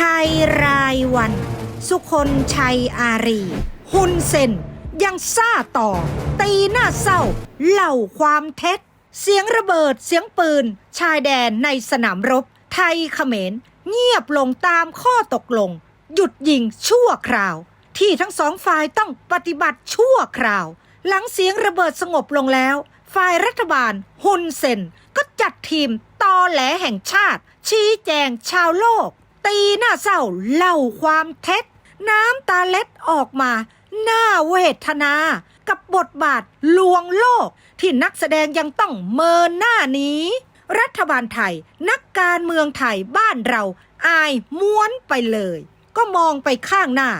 ไทยรายวัน สุคนชัยอารี หุนเซนยังซ่าต่อ ตีหน้าเศร้า เล่าความเท็จ เสียงระเบิดเสียงปืน ชายแดนในสนามรบ ไทยเขมร เงียบลงตามข้อตกลง หยุดยิงชั่วคราว ที่ทั้งสองฝ่ายต้องปฏิบัติชั่วคราว หลังเสียงระเบิดสงบลงแล้ว ฝ่ายรัฐบาลฮุนเซนก็จัดทีมตอแหลแห่งชาติ ชี้แจงชาวโลก ตีหน้าเศร้าเล่าความเท็จ น้ำตาเล็ดออกมา หน้าเวทนา กับบทบาทลวงโลก ที่นักแสดงยังต้องเมินหน้านี้ รัฐบาลไทย นักการเมืองไทยบ้านเรา อายม้วนไปเลย ก็มองไปข้างหน้า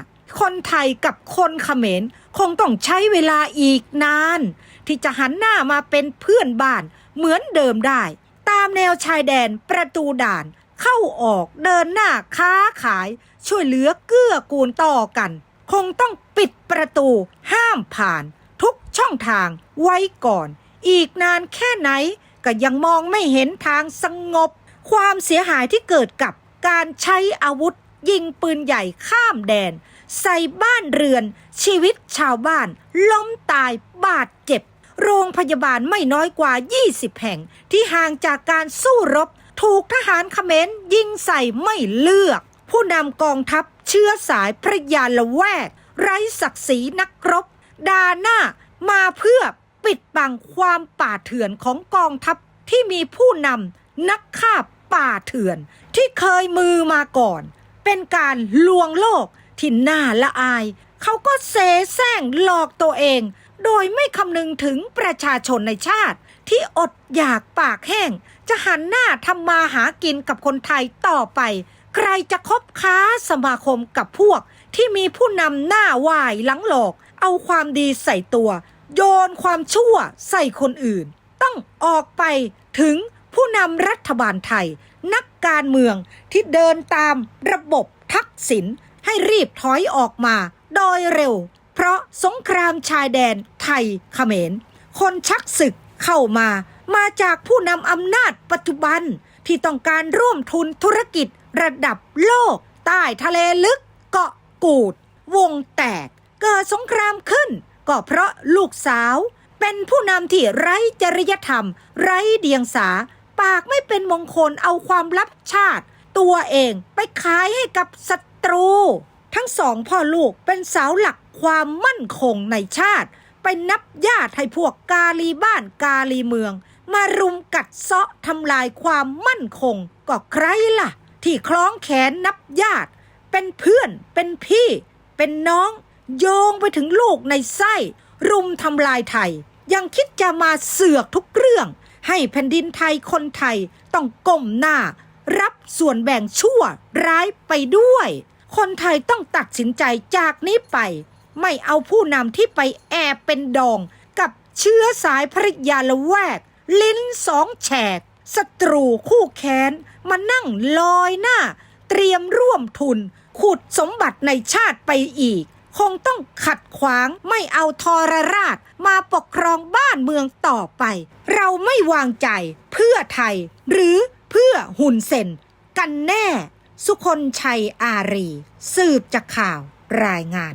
คนไทยกับคนเขมร คงต้องใช้เวลาอีกนาน ที่จะหันหน้ามาเป็นเพื่อนบ้านเหมือนเดิมได้ ตามแนวชายแดนประตูด่าน เข้าออกเดินหน้าค้าขาย ช่วยเหลือเกื้อกูลต่อกัน คงต้องปิดประตูห้ามผ่าน ทุกช่องทางไว้ก่อน อีกนานแค่ไหนก็ยังมองไม่เห็นทางสงบ ความเสียหายที่เกิดกับการใช้อาวุธ ยิงปืนใหญ่ข้ามแดน ใส่บ้านเรือน ชีวิตชาวบ้าน ล้มตายบาดเจ็บ โรงพยาบาลไม่น้อยกว่า 20 แห่ง ที่ห่างจากการสู้รบ ถูกทหารเขมรยิงใส่ไม่เลือก ผู้นำกองทัพเชื้อสายพระยาละแวก ไร้ศักดิ์ศรีนักรบ ดาหน้ามาเพื่อปิดบังความป่าเถื่อนของกองทัพที่มีผู้นำนักฆ่าป่าเถื่อน ที่เคยมือมาก่อน เป็นการลวงโลกที่น่าละอาย เขาก็เสแสร้งหลอกตัวเอง โดยไม่คำนึงถึงประชาชนในชาติ ที่อดอยากปากแห้ง จะหันหน้าทำมาหากินกับคนไทยต่อไป ใครจะคบค้าสมาคมกับพวก ที่มีผู้นำหน้าวายหลังหลอก เอาความดีใส่ตัว โยนความชั่วใส่คนอื่น ต้องออกไปถึงผู้นำรัฐบาลไทย นักการเมืองที่เดินตามระบบทักษิณให้รีบถอยออกมา โดยเร็ว ราะสงครามชายแดนไทยเขมร คนชักศึกเข้ามา มาจากผู้นำอำนาจปัจจุบันที่ต้องการร่วมทุนธุรกิจระดับโลก ใต้ทะเลลึกเกาะกูด วงแตก เกิดสงครามขึ้น ก็เพราะลูกสาว เป็นผู้นำที่ไร้จริยธรรม ไร้เดียงสา ปากไม่เป็นมงคลเอาความลับชาติ ตัวเองไปขายให้กับศัตรู ทั้งสองพ่อลูกเป็นสาวหลัก ความมั่นคงในชาติ ไปนับญาติให้พวกกาลีบ้านกาลีเมือง มารุมกัดเซาะทำลายความมั่นคงก็ใครล่ะ ที่คล้องแขนนับญาติ เป็นเพื่อนเป็นพี่ เป็นน้อง โยงไปถึงลูกในไส้ รุมทำลายไทย ยังคิดจะมาเสือกทุกเรื่อง ให้แผ่นดินไทยคนไทยต้องก้มหน้า รับส่วนแบ่งชั่วร้ายไปด้วยคนไทยต้องตัดสินใจจากนี้ไป ไม่เอาผู้นำที่ไปแอบเป็นดอง กับเชื้อสายภริยาละแวก ลิ้นสองแฉกศัตรูคู่แค้นมานั่งลอยหน้า เตรียมร่วมทุน ขุดสมบัติในชาติไปอีก คงต้องขัดขวางไม่เอาทรราชมาปกครองบ้านเมืองต่อไป เราไม่วางใจเพื่อไทย หรือเพื่อหุ่นเซนกันแน่ สุคนชัยอารี สืบจากข่าวรายงาน